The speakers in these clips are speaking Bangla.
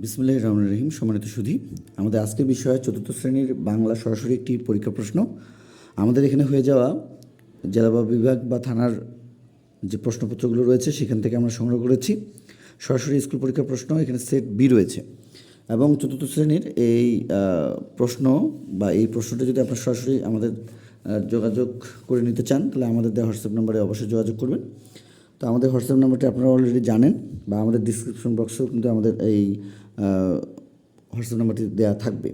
বিসমুল্লাহ রহমান রহিম, সম্মানিত সুধী। আমাদের আজকের বিষয় চতুর্থ শ্রেণির বাংলা সরাসরি একটি পরীক্ষা প্রশ্ন। আমাদের এখানে হয়ে যাওয়া জেলা বা বিভাগ বা থানার যে প্রশ্নপত্রগুলো রয়েছে, সেখান থেকে আমরা সংগ্রহ করেছি। সরাসরি স্কুল পরীক্ষার প্রশ্ন, এখানে সেট বি রয়েছে। এবং চতুর্থ শ্রেণির এই প্রশ্ন বা এই প্রশ্নটা যদি আপনার সরাসরি আমাদের যোগাযোগ করে নিতে চান, তাহলে আমাদের দেওয়া হোয়াটসঅ্যাপ নাম্বারে অবশ্যই যোগাযোগ করবেন। তো আমাদের হোয়াটসঅ্যাপ নাম্বারটি আপনারা অলরেডি জানেন বা আমাদের ডিসক্রিপশন বক্সেও কিন্তু আমাদের এই হোয়াটসঅ্যাপ নাম্বারটি দেওয়া থাকবে।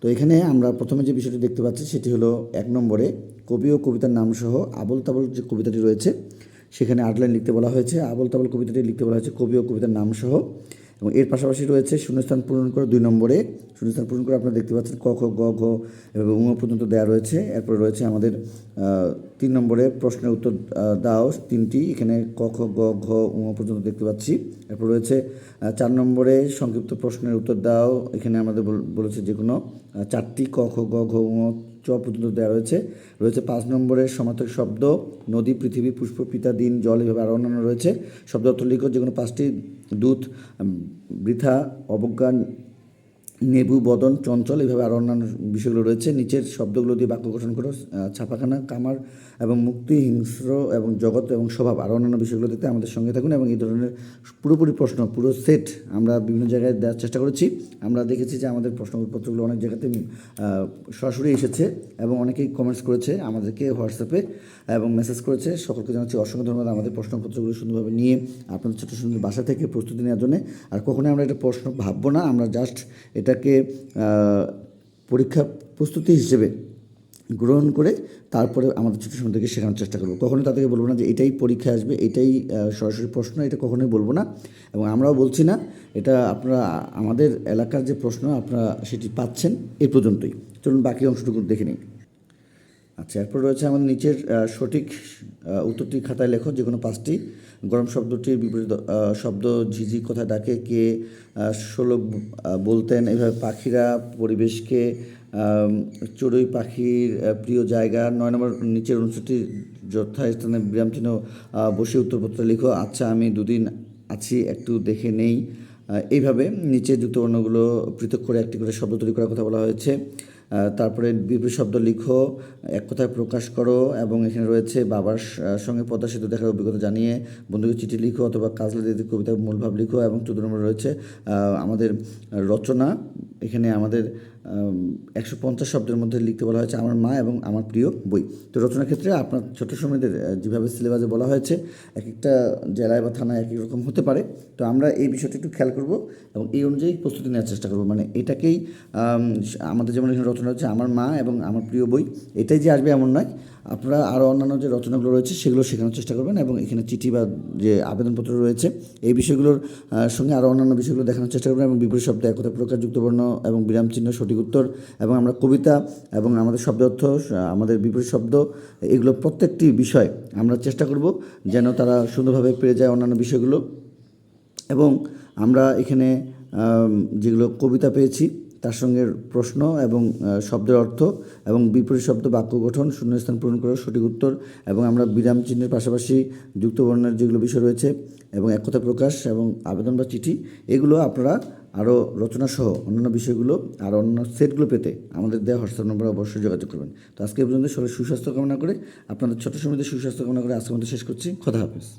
তো এখানে আমরা প্রথমে যে বিষয়টি দেখতে পাচ্ছি সেটি হলো এক নম্বরে কবি ও কবিতার নাম সহ আবল তাবল যে কবিতাটি রয়েছে, সেখানে আট লাইন লিখতে বলা হয়েছে। আবল তাবল কবিতাটি লিখতে বলা হয়েছে কবি ও কবিতার নাম সহ এবং এর পাশাপাশি রয়েছে শূন্যস্থান পূরণ করে দুই নম্বরে। শূন্যস্থান পূরণ করে আপনারা দেখতে পাচ্ছেন ক, খ, গ, ঘ এবং উম পর্যন্ত দেওয়া রয়েছে। এরপরে রয়েছে আমাদের তিন নম্বরে প্রশ্নের উত্তর দাও তিনটি। এখানে ক, খ, গ, ঘ উম পর্যন্ত দেখতে পাচ্ছি। এরপর রয়েছে চার নম্বরে সংক্ষিপ্ত প্রশ্নের উত্তর দাও। এখানে আমাদের বলেছে যে কোনো চারটি ক, খ, গ, ঘ উম চ পর্যন্ত দেওয়া রয়েছে। রয়েছে পাঁচ নম্বরের সমার্থক শব্দ, নদী, পৃথিবী, পুষ্প, পিতা, দিন, জল এভাবে আরও অন্যান্য রয়েছে। শব্দ অর্থ লিখো যে কোনো পাঁচটি দূত বৃথা, অবজ্ঞা নেবু, বদন, চঞ্চল এইভাবে আরও অন্যান্য বিষয়গুলো রয়েছে। নিচের শব্দগুলো দিয়ে বাক্য গঠন করো ছাপাখানা, কামার এবং মুক্তি, হিংস্র এবং জগৎ এবং স্বভাব আরও অন্যান্য বিষয়গুলো দেখতে আমাদের সঙ্গে থাকুন এবং এই ধরনের পুরোপুরি প্রশ্ন, পুরো সেট আমরা বিভিন্ন জায়গায় দেওয়ার চেষ্টা করেছি। আমরা দেখেছি যে আমাদের প্রশ্নপত্রগুলো অনেক জায়গাতে সরাসরি এসেছে এবং অনেকেই কমেন্টস করেছে আমাদেরকে হোয়াটসঅ্যাপে এবং মেসেজ করেছে। সকলকে জানাচ্ছি অসংখ্য ধন্যবাদ আমাদের প্রশ্নপত্রগুলো সুন্দরভাবে নিয়ে আপনাদের ছোটো সুন্দর বাসা থেকে প্রস্তুতি নেওয়ার জন্য। আর কখনোই আমরা এটা প্রশ্ন ভাববো না, আমরা জাস্ট এটাকে আহ, পরীক্ষা প্রস্তুতি হিসেবে গ্রহণ করে তারপরে আমাদের ছোটো সন্তানকে শেখানোর চেষ্টা করব। কখনোই তাদেরকে বলব না যে এটাই পরীক্ষা আসবে এটাই সরাসরি প্রশ্ন এটা কখনোই বলব না। এবং আমরাও বলছি না এটা আপনারা আমাদের এলাকার যে প্রশ্ন আপনারা সেটি পাচ্ছেন এ পর্যন্তই। চলুন বাকি অংশটুকু দেখে নিই। আচ্ছা এরপর রয়েছে আমাদের নিচের সঠিক উত্তরটি খাতায় লেখো যে কোনো পাঁচটি। গরম শব্দটির বিপরীত শব্দ ঝিঝি কথা ডাকে কে আহ, বলতেন এভাবে পাখিরা পরিবেশকে চড়ুই পাখির প্রিয় জায়গা নয় নম্বর নিচের অনুচ্ছেদটি যথাস্থানে বিরাম চিহ্ন বসে উত্তরপত্র লিখো আচ্ছা আমি দুদিন আছি একটু দেখে নেই। এইভাবে নিচে যুক্তবর্ণগুলো পৃথক করে একটি করে শব্দ তৈরি করার কথা বলা হয়েছে। তারপরে বিপরীত শব্দ লিখো, এক কথায় প্রকাশ করো এবং এখানে রয়েছে বাবার সঙ্গে পদ্মা সেতু দেখার অভিজ্ঞতা জানিয়ে বন্ধুকে চিঠি লিখো অথবা কাজলা দিদি কবিতার মূলভাব লিখো এবং চোদ্দ নম্বর রয়েছে আমাদের রচনা। এখানে আমাদের একশো পঞ্চাশ শব্দের মধ্যে লিখতে বলা হয়েছে আমার মা এবং আমার প্রিয় বই। তো রচনার ক্ষেত্রে আপনার ছোট সময়দের যেভাবে সিলেবাসে বলা হয়েছে এক একটা জেলায় বা থানায় এক এক রকম হতে পারে। তো আমরা এই বিষয়টা একটু খেয়াল করব এবং এই অনুযায়ী প্রস্তুতি নেওয়ার চেষ্টা করব। মানে এটাকেই আমাদের যেমন এখানে রচনা হচ্ছে আমার মা এবং আমার প্রিয় বই, এটাই যে আসবে এমন নয়। আপনারা আরও অন্যান্য যে রচনাগুলো রয়েছে, সেগুলো শেখানোর চেষ্টা করবেন এবং এখানে চিঠি বা যে আবেদনপত্র রয়েছে, এই বিষয়গুলোর সঙ্গে আরও অন্যান্য বিষয়গুলো দেখানোর চেষ্টা করবেন এবং বিপরীত শব্দ একতা প্রকার যুক্তবর্ণ এবং বিরাম চিহ্ন সঠিক উত্তর এবং আমরা কবিতা এবং আমাদের শব্দ অর্থ, আমাদের বিপরীত শব্দ, এগুলো প্রত্যেকটি বিষয় আমরা চেষ্টা করব যেন তারা সুন্দরভাবে পেরে যায় অন্যান্য বিষয়গুলো। এবং আমরা এখানে যেগুলো কবিতা পেয়েছি, তার সঙ্গে প্রশ্ন এবং শব্দের অর্থ এবং বিপরীত শব্দ বাক্য গঠন, শূন্যস্থান পূরণ করার সঠিক উত্তর এবং আমরা বিরাম চিহ্নের পাশাপাশি যুক্তবর্ণের যেগুলো বিষয় রয়েছে এবং এক কথা প্রকাশ এবং আবেদন বা চিঠি, এগুলো আপনারা আরও রচনা সহ অন্যান্য বিষয়গুলো আর অন্য সেটগুলো পেতে আমাদের দেওয়া হোয়াটসঅ্যাপ নম্বরে অবশ্যই যোগাযোগ করবেন। তো আজকে পর্যন্ত সবাই সুস্বাস্থ্য কামনা করে, আপনাদের ছোট সময়তে সুস্বাস্থ্য কামনা করে আজকের মধ্যে শেষ করছি। কথা হাফেজ।